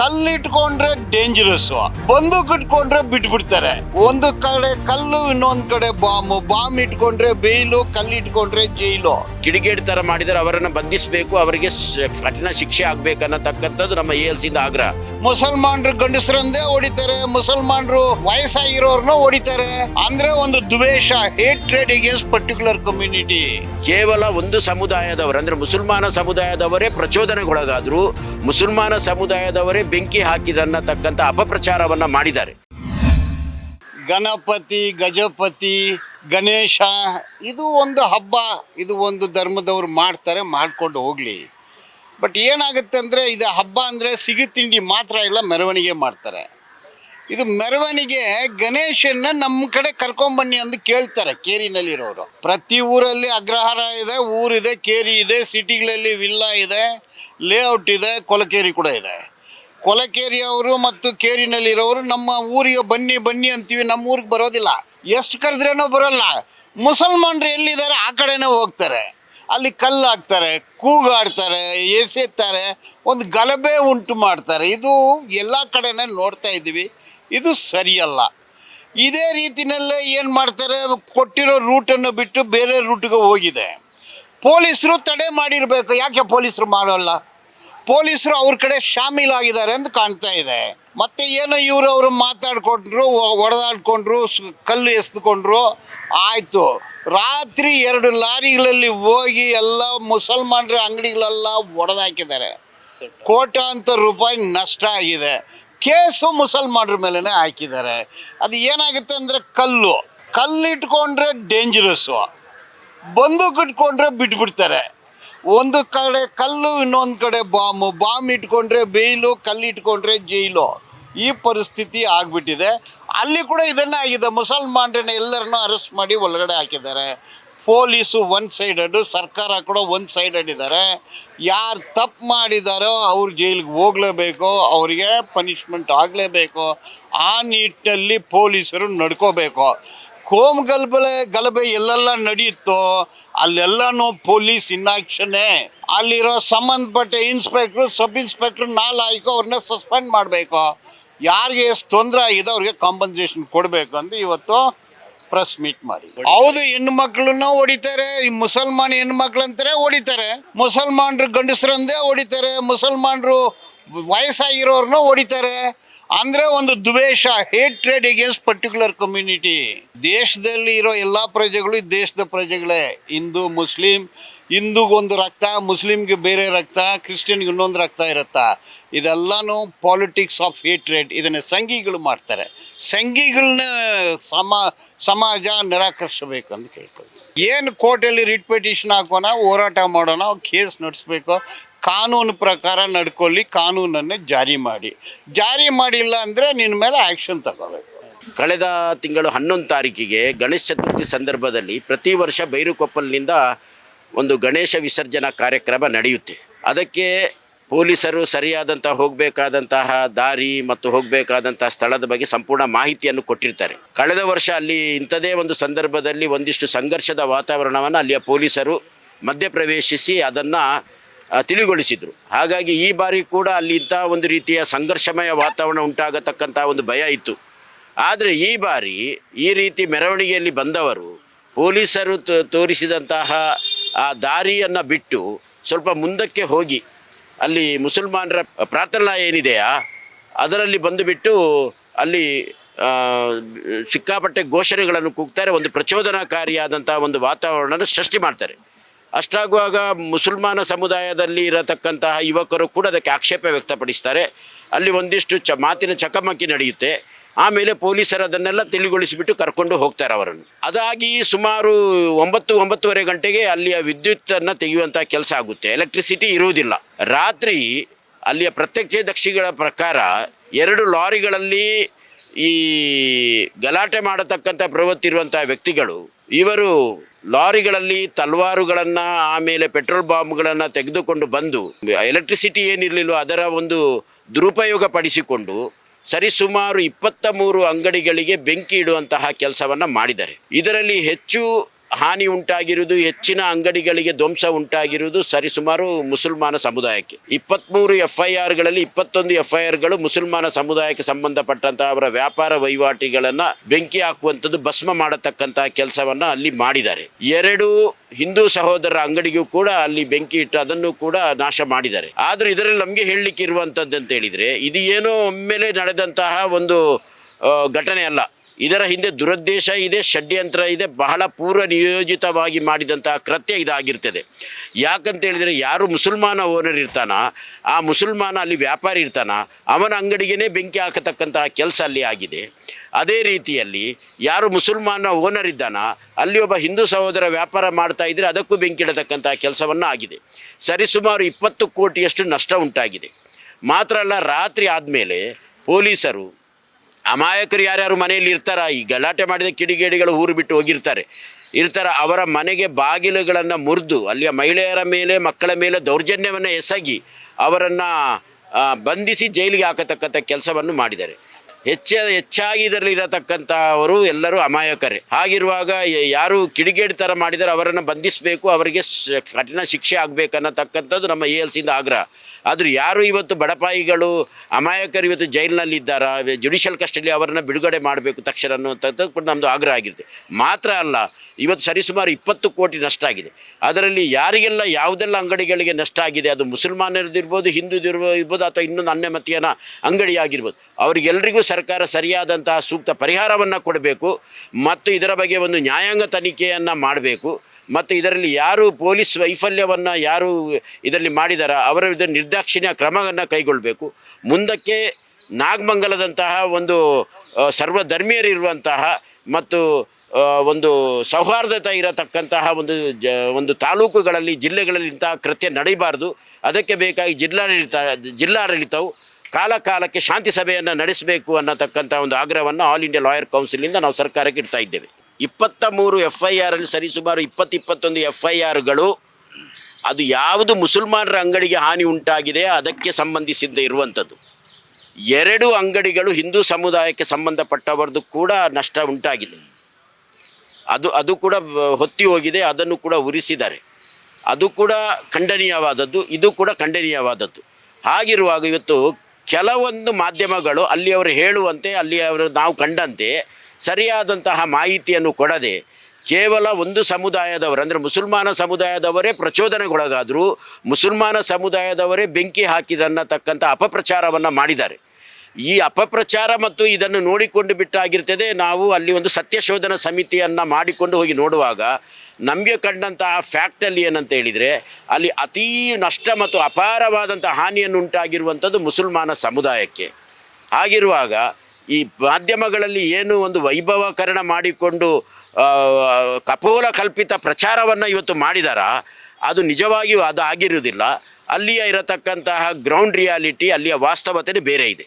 ಕಲ್ಲಿಟ್ಕೊಂಡ್ರೆ dangerous ಬಂದೂಕ್ ಇಟ್ಕೊಂಡ್ರೆ ಬಿಟ್ಬಿಡ್ತಾರೆ. ಒಂದು ಕಡೆ ಕಲ್ಲು, ಇನ್ನೊಂದ್ ಕಡೆ ಬಾಂಬ್. ಬಾಂಬ್ ಇಟ್ಕೊಂಡ್ರೆ ಬೇಯ್ಲು, ಕಲ್ಲು ಇಟ್ಕೊಂಡ್ರೆ ಜೈಲು. ಕಿಡಿಗೇಡಿ ತರ ಮಾಡಿದರೆ ಅವರನ್ನು ಬಂಧಿಸಬೇಕು ಅವರಿಗೆ ಕಠಿಣ ಶಿಕ್ಷೆ ಆಗ್ಬೇಕನ್ನತಕ್ಕಂಥದ್ದು ನಮ್ಮ ಎ ಎಲ್ ಸಿ ಆಗ್ರಹ. ಮುಸಲ್ಮಾನರು ಗಂಡಸರಂದೇ ಹೊಡಿತಾರೆ ಮುಸಲ್ಮಾನರು ವಯಸ್ಸಾಗಿರೋರ್ನ ಹೊಡಿತಾರೆ ಅಂದ್ರೆ ಒಂದು ದ್ವೇಷ ಹೇಟ್ರೇಡ್ ಅಗೇನ್ಸ್ಟ್ ಪರ್ಟಿಕ್ಯುಲರ್ ಕಮ್ಯುನಿಟಿ ಕೇವಲ ಒಂದು ಸಮುದಾಯದವರು ಅಂದ್ರೆ ಮುಸಲ್ಮಾನ ಸಮುದಾಯದವರೇ ಪ್ರಚೋದನೆಗೊಳಗಾದ್ರು ಮುಸಲ್ಮಾನ ಸಮುದಾಯದವರೇ ಬೆಂಕಿ ಹಾಕಿದನ್ನತಕ್ಕಂಥ ಅಪಪ್ರಚಾರವನ್ನ ಮಾಡಿದ್ದಾರೆ. ಗಣಪತಿ ಗಜಪತಿ ಗಣೇಶ, ಇದು ಒಂದು ಹಬ್ಬ, ಇದು ಒಂದು ಧರ್ಮದವ್ರು ಮಾಡ್ತಾರೆ, ಮಾಡ್ಕೊಂಡು ಹೋಗಲಿ. ಬಟ್ ಏನಾಗುತ್ತೆ ಅಂದರೆ, ಇದು ಹಬ್ಬ ಅಂದರೆ ಸಿಗಿ ತಿಂಡಿ ಮಾತ್ರ ಇಲ್ಲ, ಮೆರವಣಿಗೆ ಮಾಡ್ತಾರೆ. ಇದು ಮೆರವಣಿಗೆ ಗಣೇಶನ್ನ ನಮ್ಮ ಕಡೆ ಕರ್ಕೊಂಬನ್ನಿ ಅಂದು ಕೇಳ್ತಾರೆ, ಕೇರಿನಲ್ಲಿರೋರು. ಪ್ರತಿ ಊರಲ್ಲಿ ಅಗ್ರಹಾರ ಇದೆ ಊರಿದೆ ಕೇರಿ ಇದೆ, ಸಿಟಿಗಳಲ್ಲಿ ವಿಲ್ಲಾ ಇದೆ ಲೇಔಟ್ ಇದೆ, ಕೊಲಕೇರಿ ಕೂಡ ಇದೆ. ಕೊಲಕೇರಿಯವರು ಮತ್ತು ಕೇರಿನಲ್ಲಿರೋರು ನಮ್ಮ ಊರಿಗೆ ಬನ್ನಿ ಬನ್ನಿ ಅಂತೀವಿ, ನಮ್ಮ ಊರಿಗೆ ಬರೋದಿಲ್ಲ. ಎಷ್ಟು ಕರೆದ್ರೇನೋ ಬರೋಲ್ಲ. ಮುಸಲ್ಮಾನರು ಎಲ್ಲಿದ್ದಾರೆ? ಆ ಕಡೆನೇ ಹೋಗ್ತಾರೆ. ಅಲ್ಲಿ ಕಲ್ಲು ಹಾಕ್ತಾರೆ ಕೂಗಾಡ್ತಾರೆ, ಎಸೆತ್ತಾರೆ, ಒಂದು ಗಲಭೆ ಉಂಟು ಮಾಡ್ತಾರೆ. ಇದು ಎಲ್ಲ ಕಡೆನೇ ನೋಡ್ತಾ ಇದ್ದೀವಿ. ಇದು ಸರಿಯಲ್ಲ. ಇದೇ ರೀತಿನಲ್ಲೇ ಏನು ಮಾಡ್ತಾರೆ? ಕೊಟ್ಟಿರೋ ರೂಟನ್ನು ಬಿಟ್ಟು ಬೇರೆ ರೂಟ್ಗೆ ಹೋಗಿದೆ. ಪೊಲೀಸರು ತಡೆ ಮಾಡಿರಬೇಕು. ಯಾಕೆ ಪೊಲೀಸರು ಮಾಡೋಲ್ಲ? ಪೊಲೀಸರು ಅವ್ರ ಕಡೆ ಶಾಮೀಲಾಗಿದ್ದಾರೆ ಅಂತ ಕಾಣ್ತಾ ಇದೆ. ಮತ್ತೆ ಏನೋ ಇವರು ಅವರು ಮಾತಾಡ್ಕೊಂಡ್ರು ಹೊಡೆದಾಡ್ಕೊಂಡ್ರು ಕಲ್ಲು ಎಸ್ದುಕೊಂಡ್ರು, ಆಯಿತು. ರಾತ್ರಿ ಎರಡು ಲಾರಿಗಳಲ್ಲಿ ಹೋಗಿ ಎಲ್ಲ ಮುಸಲ್ಮಾನರ ಅಂಗಡಿಗಳೆಲ್ಲ ಒಡೆದಾಕಿದ್ದಾರೆ. ಕೋಟ್ಯಾಂತರ ರೂಪಾಯಿ ನಷ್ಟ ಆಗಿದೆ. ಕೇಸು ಮುಸಲ್ಮಾನರ ಮೇಲೇ ಹಾಕಿದ್ದಾರೆ. ಅದು ಏನಾಗುತ್ತೆ ಅಂದರೆ ಕಲ್ಲು. ಕಲ್ಲಿಟ್ಕೊಂಡ್ರೆ ಡೇಂಜರಸ್ಸು ಬಂದೂಕ್ ಇಟ್ಕೊಂಡ್ರೆ ಬಿಟ್ಬಿಡ್ತಾರೆ. ಒಂದು ಕಡೆ ಕಲ್ಲು, ಇನ್ನೊಂದು ಕಡೆ ಬಾಂಬ್. ಬಾಂಬ್ ಇಟ್ಕೊಂಡ್ರೆ ಬೇಯ್ಲು, ಕಲ್ಲು ಇಟ್ಕೊಂಡ್ರೆ ಜೈಲು. ಈ ಪರಿಸ್ಥಿತಿ ಆಗಿಬಿಟ್ಟಿದೆ. ಅಲ್ಲಿ ಕೂಡ ಇದನ್ನೇ ಆಗಿದೆ. ಮುಸಲ್ಮಾನ್ರನ್ನ ಎಲ್ಲರನ್ನು ಅರೆಸ್ಟ್ ಮಾಡಿ ಒಳಗಡೆ ಹಾಕಿದ್ದಾರೆ. ಪೊಲೀಸು ಒನ್ ಸೈಡೆಡ್ ಸರ್ಕಾರ ಕೂಡ ಒನ್ ಸೈಡೆಡ್ ಇದ್ದಾರೆ. ಯಾರು ತಪ್ಪು ಮಾಡಿದಾರೋ ಅವ್ರು ಜೈಲಿಗೆ ಹೋಗಲೇಬೇಕು, ಅವರಿಗೆ ಪನಿಷ್ಮೆಂಟ್ ಆಗಲೇಬೇಕು. ಆ ನಿಟ್ಟಿನಲ್ಲಿ ಪೊಲೀಸರು ನಡ್ಕೋಬೇಕು. ಕೋಮ್ ಗಲಭೆ ಗಲಭೆ ಎಲ್ಲೆಲ್ಲ ನಡೆಯುತ್ತೋ ಅಲ್ಲೆಲ್ಲನೂ ಪೊಲೀಸ್ ಇನ್ನಾಕ್ಷನ್ನೇ ಅಲ್ಲಿರೋ ಸಂಬಂಧಪಟ್ಟ ಇನ್ಸ್ಪೆಕ್ಟ್ರು ಸಬ್ ಇನ್ಸ್ಪೆಕ್ಟ್ರು ನಾಲ್ಕು ಅವ್ರನ್ನ ಸಸ್ಪೆಂಡ್ ಮಾಡಬೇಕು. ಯಾರಿಗೆ ಎಷ್ಟು ತೊಂದರೆ ಆಗಿದೆ ಅವ್ರಿಗೆ ಕಾಂಪನ್ಸೇಷನ್ ಕೊಡಬೇಕು ಅಂತ ಇವತ್ತು ಪ್ರೆಸ್ ಮೀಟ್ ಮಾಡಿ ಹೌದು ಹೆಣ್ಣು ಮಕ್ಕಳನ್ನ ಹೊಡಿತಾರೆ. ಈ ಮುಸಲ್ಮಾನ್ ಹೆಣ್ಣು ಅಂತಾರೆ ಹೊಡಿತಾರೆ. ಮುಸಲ್ಮಾನ್ರು ಗಂಡಸರಂದೇ ಹೊಡಿತಾರೆ. ಮುಸಲ್ಮಾನ್ರು ವಯಸ್ಸಾಗಿರೋರ್ನ ಹೊಡಿತಾರೆ. ಅಂದ್ರೆ ಒಂದು ದ್ವೇಷ ಹೇಟ್ರೇಡ್ ಅಗೇನ್ಸ್ಟ್ ಪರ್ಟಿಕ್ಯುಲರ್ ಕಮ್ಯುನಿಟಿ ದೇಶದಲ್ಲಿ ಇರೋ ಎಲ್ಲ ಪ್ರಜೆಗಳು ದೇಶದ ಪ್ರಜೆಗಳೇ. ಹಿಂದೂ, ಮುಸ್ಲಿಂ, ಹಿಂದೂಗೊಂದು ರಕ್ತ ಮುಸ್ಲಿಮ್ಗೆ ಬೇರೆ ರಕ್ತ, ಕ್ರಿಶ್ಚಿಯನ್ಗೆ ಇನ್ನೊಂದು ರಕ್ತ ಇರುತ್ತಾ? ಇದೆಲ್ಲನೂ ಪಾಲಿಟಿಕ್ಸ್ ಆಫ್ ಹೇಟ್ರೆಡ್ ಇದನ್ನು ಸಂಘಿಗಳು ಮಾಡ್ತಾರೆ. ಸಂಘಿಗಳನ್ನ ಸಮ, ಸಮಾಜ ನಿರಾಕರಿಸಬೇಕು ಅಂತ ಕೇಳ್ಕೊಳ್ತೀವಿ ಏನು ಕೋರ್ಟಲ್ಲಿ ರಿಟ್ ಪಿಟಿಷನ್ ಹಾಕೋಣ, ಹೋರಾಟ ಮಾಡೋಣ ಕೇಸ್ ನಡೆಸ್ಬೇಕು ಕಾನೂನು ಪ್ರಕಾರ ನಡ್ಕೊಳ್ಳಿ, ಕಾನೂನನ್ನು ಜಾರಿ ಮಾಡಿ. ಜಾರಿ ಮಾಡಿಲ್ಲ ಅಂದರೆ ನಿನ್ನ ಮೇಲೆ ಆ್ಯಕ್ಷನ್ ತಗೋಬೇಕು. ಕಳೆದ ತಿಂಗಳು ಹನ್ನೊಂದು ತಾರೀಕಿಗೆ ಗಣೇಶ ಚತುರ್ಥಿ ಸಂದರ್ಭದಲ್ಲಿ ಪ್ರತಿ ವರ್ಷ ಬೈರುಕೊಪ್ಪಲ್ನಿಂದ ಒಂದು ಗಣೇಶ ವಿಸರ್ಜನಾ ಕಾರ್ಯಕ್ರಮ ನಡೆಯುತ್ತೆ. ಅದಕ್ಕೆ ಪೊಲೀಸರು ಸರಿಯಾದಂಥ ಹೋಗಬೇಕಾದಂತಹ ದಾರಿ ಮತ್ತು ಹೋಗಬೇಕಾದಂತಹ ಸ್ಥಳದ ಬಗ್ಗೆ ಸಂಪೂರ್ಣ ಮಾಹಿತಿಯನ್ನು ಕೊಟ್ಟಿರ್ತಾರೆ. ಕಳೆದ ವರ್ಷ ಅಲ್ಲಿ ಇಂಥದೇ ಒಂದು ಸಂದರ್ಭದಲ್ಲಿ ಒಂದಿಷ್ಟು ಸಂಘರ್ಷದ ವಾತಾವರಣವನ್ನು ಅಲ್ಲಿಯ ಪೊಲೀಸರು ಮಧ್ಯಪ್ರವೇಶಿಸಿ ಅದನ್ನು ತಿಳಿಗೊಳಿಸಿದರು. ಹಾಗಾಗಿ ಈ ಬಾರಿ ಕೂಡ ಅಲ್ಲಿ ಇಂಥ ಒಂದು ರೀತಿಯ ಸಂಘರ್ಷಮಯ ವಾತಾವರಣ ಉಂಟಾಗತಕ್ಕಂಥ ಒಂದು ಭಯ ಇತ್ತು. ಆದರೆ ಈ ಬಾರಿ ಈ ರೀತಿ ಮೆರವಣಿಗೆಯಲ್ಲಿ ಬಂದವರು ಪೊಲೀಸರು ತೋರಿಸಿದಂತಹ ಆ ದಾರಿಯನ್ನು ಬಿಟ್ಟು ಸ್ವಲ್ಪ ಮುಂದಕ್ಕೆ ಹೋಗಿ, ಅಲ್ಲಿ ಮುಸಲ್ಮಾನರ ಪ್ರಾರ್ಥನಾ ಏನಿದೆಯಾ, ಅದರಲ್ಲಿ ಬಂದುಬಿಟ್ಟು ಅಲ್ಲಿ ಸಿಕ್ಕಾಪಟ್ಟೆ ಘೋಷಣೆಗಳನ್ನು ಕೂಗ್ತಾರೆ, ಒಂದು ಪ್ರಚೋದನಾಕಾರಿಯಾದಂಥ ಒಂದು ವಾತಾವರಣನ ಸೃಷ್ಟಿ ಮಾಡ್ತಾರೆ. ಅಷ್ಟಾಗುವಾಗ ಮುಸಲ್ಮಾನ ಸಮುದಾಯದಲ್ಲಿ ಇರತಕ್ಕಂತಹ ಯುವಕರು ಕೂಡ ಅದಕ್ಕೆ ಆಕ್ಷೇಪ ವ್ಯಕ್ತಪಡಿಸ್ತಾರೆ. ಅಲ್ಲಿ ಒಂದಿಷ್ಟು ಚ ಮಾತಿನ ಚಕಮಕಿ ನಡೆಯುತ್ತೆ. ಆಮೇಲೆ ಪೊಲೀಸರು ಅದನ್ನೆಲ್ಲ ತಿಳಿಗೊಳಿಸಿಬಿಟ್ಟು ಕರ್ಕೊಂಡು ಹೋಗ್ತಾರೆ ಅವರನ್ನು. ಅದಾಗಿ ಸುಮಾರು ಒಂಬತ್ತು, ಒಂಬತ್ತುವರೆ ಗಂಟೆಗೆ ಅಲ್ಲಿಯ ವಿದ್ಯುತ್ತನ್ನು ತೆಗೆಯುವಂಥ ಕೆಲಸ ಆಗುತ್ತೆ. ಎಲೆಕ್ಟ್ರಿಸಿಟಿ ಇರುವುದಿಲ್ಲ. ರಾತ್ರಿ ಅಲ್ಲಿಯ ಪ್ರತ್ಯಕ್ಷದರ್ಶಿಗಳ ಪ್ರಕಾರ ಎರಡು ಲಾರಿಗಳಲ್ಲಿ ಈ ಗಲಾಟೆ ಮಾಡತಕ್ಕಂಥ ಪ್ರವೃತ್ತಿ ಇರುವಂಥ ವ್ಯಕ್ತಿಗಳು, ಇವರು ಲಾರಿಗಳಲ್ಲಿ ತಲ್ವಾರುಗಳನ್ನು, ಆಮೇಲೆ ಪೆಟ್ರೋಲ್ ಬಾಂಬ್ಗಳನ್ನು ತೆಗೆದುಕೊಂಡು ಬಂದು, ಎಲೆಕ್ಟ್ರಿಸಿಟಿ ಏನಿರಲಿಲ್ಲ ಅದರ ಒಂದು ದುರುಪಯೋಗ ಪಡಿಸಿಕೊಂಡು ಸರಿಸುಮಾರು ಇಪ್ಪತ್ತ ಮೂರು ಅಂಗಡಿಗಳಿಗೆ ಬೆಂಕಿ ಇಡುವಂತಹ ಕೆಲಸವನ್ನು ಮಾಡಿದ್ದಾರೆ. ಇದರಲ್ಲಿ ಹೆಚ್ಚು ಹಾನಿ ಉಂಟಾಗಿರುವುದು, ಹೆಚ್ಚಿನ ಅಂಗಡಿಗಳಿಗೆ ಧ್ವಂಸ ಉಂಟಾಗಿರುವುದು ಸರಿಸುಮಾರು ಮುಸಲ್ಮಾನ ಸಮುದಾಯಕ್ಕೆ. ಇಪ್ಪತ್ತ್ಮೂರು ಎಫ್ ಐ ಆರ್ಗಳಲ್ಲಿ ಇಪ್ಪತ್ತೊಂದು ಎಫ್ ಐ ಆರ್ಗಳು ಮುಸಲ್ಮಾನ ಸಮುದಾಯಕ್ಕೆ ಸಂಬಂಧಪಟ್ಟಂತಹ ಅವರ ವ್ಯಾಪಾರ ವಹಿವಾಟಿಗಳನ್ನು ಬೆಂಕಿ ಹಾಕುವಂಥದ್ದು, ಭಸ್ಮ ಮಾಡತಕ್ಕಂತಹ ಕೆಲಸವನ್ನು ಅಲ್ಲಿ ಮಾಡಿದ್ದಾರೆ. ಎರಡು ಹಿಂದೂ ಸಹೋದರರ ಅಂಗಡಿಗೂ ಕೂಡ ಅಲ್ಲಿ ಬೆಂಕಿ ಇಟ್ಟು ಅದನ್ನು ಕೂಡ ನಾಶ ಮಾಡಿದ್ದಾರೆ. ಆದರೆ ಇದರಲ್ಲಿ ನಮಗೆ ಹೇಳಲಿಕ್ಕೆ ಇರುವಂಥದ್ದು ಅಂತ ಹೇಳಿದರೆ, ಇದು ಏನೋ ಒಮ್ಮೆಲೆ ನಡೆದಂತಹ ಒಂದು ಘಟನೆ ಅಲ್ಲ. ಇದರ ಹಿಂದೆ ದುರುದ್ದೇಶ ಇದೆ, ಷಡ್ಯಂತ್ರ ಇದೆ, ಬಹಳ ಪೂರ್ವ ನಿಯೋಜಿತವಾಗಿ ಮಾಡಿದಂತಹ ಕೃತ್ಯ ಇದಾಗಿರ್ತದೆ. ಯಾಕಂತ ಹೇಳಿದರೆ ಯಾರು ಮುಸಲ್ಮಾನ ಓನರ್ ಇರ್ತಾನ, ಆ ಮುಸಲ್ಮಾನ ಅಲ್ಲಿ ವ್ಯಾಪಾರಿ ಇರ್ತಾನ, ಅವನ ಅಂಗಡಿಗೇ ಬೆಂಕಿ ಹಾಕತಕ್ಕಂತಹ ಕೆಲಸ ಅಲ್ಲಿ ಆಗಿದೆ. ಅದೇ ರೀತಿಯಲ್ಲಿ ಯಾರು ಮುಸಲ್ಮಾನ ಓನರ್ ಇದ್ದಾನ, ಅಲ್ಲಿ ಒಬ್ಬ ಹಿಂದೂ ಸಹೋದರ ವ್ಯಾಪಾರ ಮಾಡ್ತಾ ಇದ್ದರೆ ಅದಕ್ಕೂ ಬೆಂಕಿ ಇಡತಕ್ಕಂತಹ ಕೆಲಸವನ್ನು ಆಗಿದೆ. ಸರಿಸುಮಾರು ಇಪ್ಪತ್ತು ಕೋಟಿಯಷ್ಟು ನಷ್ಟ ಉಂಟಾಗಿದೆ. ಮಾತ್ರ ಅಲ್ಲ, ರಾತ್ರಿ ಆದಮೇಲೆ ಪೊಲೀಸರು ಅಮಾಯಕರು ಯಾರ್ಯಾರು ಮನೆಯಲ್ಲಿ ಇರ್ತಾರ, ಈ ಗಲಾಟೆ ಮಾಡಿದ ಕಿಡಿಗೇಡಿಗಳು ಊರು ಬಿಟ್ಟು ಹೋಗಿರ್ತಾರೆ. ಇರ್ತಾರ, ಅವರ ಮನೆಗೆ ಬಾಗಿಲುಗಳನ್ನು ಮುರಿದು, ಅಲ್ಲಿಯ ಮಹಿಳೆಯರ ಮೇಲೆ, ಮಕ್ಕಳ ಮೇಲೆ ದೌರ್ಜನ್ಯವನ್ನು ಎಸಗಿ ಅವರನ್ನು ಬಂಧಿಸಿ ಜೈಲಿಗೆ ಹಾಕತಕ್ಕಂಥ ಕೆಲಸವನ್ನು ಮಾಡಿದ್ದಾರೆ. ಹೆಚ್ಚ ಹೆಚ್ಚಾಗಿ ಇದರಲ್ಲಿ ಇರತಕ್ಕಂಥವರು ಎಲ್ಲರೂ ಅಮಾಯಕರೇ. ಹಾಗಿರುವಾಗ ಯಾರು ಕಿಡಿಗೇಡಿ ಥರ ಮಾಡಿದರೆ ಅವರನ್ನು ಬಂಧಿಸಬೇಕು, ಅವರಿಗೆ ಕಠಿಣ ಶಿಕ್ಷೆ ಆಗಬೇಕನ್ನತಕ್ಕಂಥದ್ದು ನಮ್ಮ ಎ ಎಲ್ ಸಿಯಿಂದ ಆಗ್ರಹ. ಆದರೂ ಯಾರು ಇವತ್ತು ಬಡಪಾಯಿಗಳು, ಅಮಾಯಕರು ಇವತ್ತು ಜೈಲಿನಲ್ಲಿದ್ದಾರ ಜುಡಿಷಿಯಲ್ ಕಸ್ಟಡಿ ಅವರನ್ನು ಬಿಡುಗಡೆ ಮಾಡಬೇಕು ತಕ್ಷಣ ಅನ್ನುವಂಥದ್ದು ಕೂಡ ನಮ್ಮದು ಆಗ್ರಹ ಆಗಿರುತ್ತೆ. ಮಾತ್ರ ಅಲ್ಲ, ಇವತ್ತು ಸರಿಸುಮಾರು ಇಪ್ಪತ್ತು ಕೋಟಿ ನಷ್ಟ ಆಗಿದೆ. ಅದರಲ್ಲಿ ಯಾರಿಗೆಲ್ಲ ಯಾವುದೆಲ್ಲ ಅಂಗಡಿಗಳಿಗೆ ನಷ್ಟ ಆಗಿದೆ, ಅದು ಮುಸಲ್ಮಾನರದಿರ್ಬೋದು ಹಿಂದೂದಿರ್ಬೋದು ಇರ್ಬೋದು, ಅಥವಾ ಇನ್ನೊಂದು ಅನ್ಯಮತೀಯನ ಅಂಗಡಿ ಆಗಿರ್ಬೋದು ಅವರಿಗೆಲ್ಲರಿಗೂ ಸರ್ಕಾರ ಸರಿಯಾದಂತಹ ಸೂಕ್ತ ಪರಿಹಾರವನ್ನು ಕೊಡಬೇಕು ಮತ್ತು ಇದರ ಬಗ್ಗೆ ಒಂದು ನ್ಯಾಯಾಂಗ ತನಿಖೆಯನ್ನು ಮಾಡಬೇಕು ಮತ್ತು ಇದರಲ್ಲಿ ಯಾರು ಪೊಲೀಸ್ ವೈಫಲ್ಯವನ್ನು ಯಾರು ಇದರಲ್ಲಿ ಮಾಡಿದಾರ ಅವರ ವಿರುದ್ಧ ನಿರ್ದಾಕ್ಷಿಣ್ಯ ಕ್ರಮವನ್ನು ಕೈಗೊಳ್ಳಬೇಕು ಮುಂದಕ್ಕೆ ನಾಗಮಂಗಲದಂತಹ ಒಂದು ಸರ್ವಧರ್ಮೀಯರಿರುವಂತಹ ಮತ್ತು ಒಂದು ಸೌಹಾರ್ದತೆ ಇರತಕ್ಕಂತಹ ಒಂದು ಜ, ಒಂದು ತಾಲೂಕುಗಳಲ್ಲಿ, ಜಿಲ್ಲೆಗಳಲ್ಲಿ ಇಂತಹ ಕೃತ್ಯ ನಡೀಬಾರ್ದು. ಅದಕ್ಕೆ ಬೇಕಾಗಿ ಜಿಲ್ಲಾಡಳಿತ, ಜಿಲ್ಲಾಡಳಿತವು ಕಾಲ ಕಾಲಕ್ಕೆ ಶಾಂತಿ ಸಭೆಯನ್ನು ನಡೆಸಬೇಕು ಅನ್ನತಕ್ಕಂಥ ಒಂದು ಆಗ್ರಹವನ್ನು ಆಲ್ ಇಂಡಿಯಾ ಲಾಯರ್ ಕೌನ್ಸಿಲಿಂದ ನಾವು ಸರ್ಕಾರಕ್ಕೆ ಇಡ್ತಾ ಇದ್ದೇವೆ. ಇಪ್ಪತ್ತ ಮೂರು ಎಫ್ ಐ ಆರಲ್ಲಿ ಸರಿಸುಮಾರು ಇಪ್ಪತ್ತು ಇಪ್ಪತ್ತೊಂದು ಎಫ್ ಐ ಆರ್ಗಳು ಅದು ಯಾವುದು ಮುಸಲ್ಮಾನರ ಅಂಗಡಿಗೆ ಹಾನಿ ಉಂಟಾಗಿದೆ ಅದಕ್ಕೆ ಸಂಬಂಧಿಸಿದ ಇರುವಂಥದ್ದು. ಎರಡು ಅಂಗಡಿಗಳು ಹಿಂದೂ ಸಮುದಾಯಕ್ಕೆ ಸಂಬಂಧಪಟ್ಟವರದ್ದು ಕೂಡ ನಷ್ಟ ಉಂಟಾಗಿದೆ. ಅದು ಅದು ಕೂಡ ಹೊತ್ತಿ ಹೋಗಿದೆ, ಅದನ್ನು ಕೂಡ ಉರಿಸಿದ್ದಾರೆ. ಅದು ಕೂಡ ಖಂಡನೀಯವಾದದ್ದು, ಇದು ಕೂಡ ಖಂಡನೀಯವಾದದ್ದು. ಹಾಗಿರುವಾಗ ಇವತ್ತು ಕೆಲವೊಂದು ಮಾಧ್ಯಮಗಳು ಅಲ್ಲಿಯವರು ಹೇಳುವಂತೆ ಅಲ್ಲಿಯವರು ನಾವು ಕಂಡಂತೆ, ಸರಿಯಾದಂತಹ ಮಾಹಿತಿಯನ್ನು ಕೊಡದೆ, ಕೇವಲ ಒಂದು ಸಮುದಾಯದವರು, ಅಂದರೆ ಮುಸಲ್ಮಾನ ಸಮುದಾಯದವರೇ ಪ್ರಚೋದನೆಗೊಳಗಾದರೂ, ಮುಸಲ್ಮಾನ ಸಮುದಾಯದವರೇ ಬೆಂಕಿ ಹಾಕಿದನ್ನತಕ್ಕಂಥ ಅಪಪ್ರಚಾರವನ್ನು ಮಾಡಿದ್ದಾರೆ. ಈ ಅಪಪ್ರಚಾರ ಮತ್ತು ಇದನ್ನು ನೋಡಿಕೊಂಡು ಬಿಟ್ಟಾಗಿರ್ತದೆ, ನಾವು ಅಲ್ಲಿ ಒಂದು ಸತ್ಯಶೋಧನಾ ಸಮಿತಿಯನ್ನು ಮಾಡಿಕೊಂಡು ಹೋಗಿ ನೋಡುವಾಗ ನಮಗೆ ಕಂಡಂತಹ ಫ್ಯಾಕ್ಟಲ್ಲಿ ಏನಂತ ಹೇಳಿದರೆ, ಅಲ್ಲಿ ಅತೀ ನಷ್ಟ ಮತ್ತು ಅಪಾರವಾದಂಥ ಹಾನಿಯನ್ನು ಉಂಟಾಗಿರುವಂಥದ್ದು ಮುಸಲ್ಮಾನ ಸಮುದಾಯಕ್ಕೆ. ಆಗಿರುವಾಗ ಈ ಮಾಧ್ಯಮಗಳಲ್ಲಿ ಏನು ಒಂದು ವೈಭವಕರಣ ಮಾಡಿಕೊಂಡು ಕಪೋಲ ಕಲ್ಪಿತ ಪ್ರಚಾರವನ್ನು ಇವತ್ತು ಮಾಡಿದಾರ, ಅದು ನಿಜವಾಗಿಯೂ ಅದು ಆಗಿರುವುದಿಲ್ಲ. ಅಲ್ಲಿಯ ಇರತಕ್ಕಂತಹ ಗ್ರೌಂಡ್ ರಿಯಾಲಿಟಿ ಅಲ್ಲಿಯ ವಾಸ್ತವತೆ ಬೇರೆ ಇದೆ.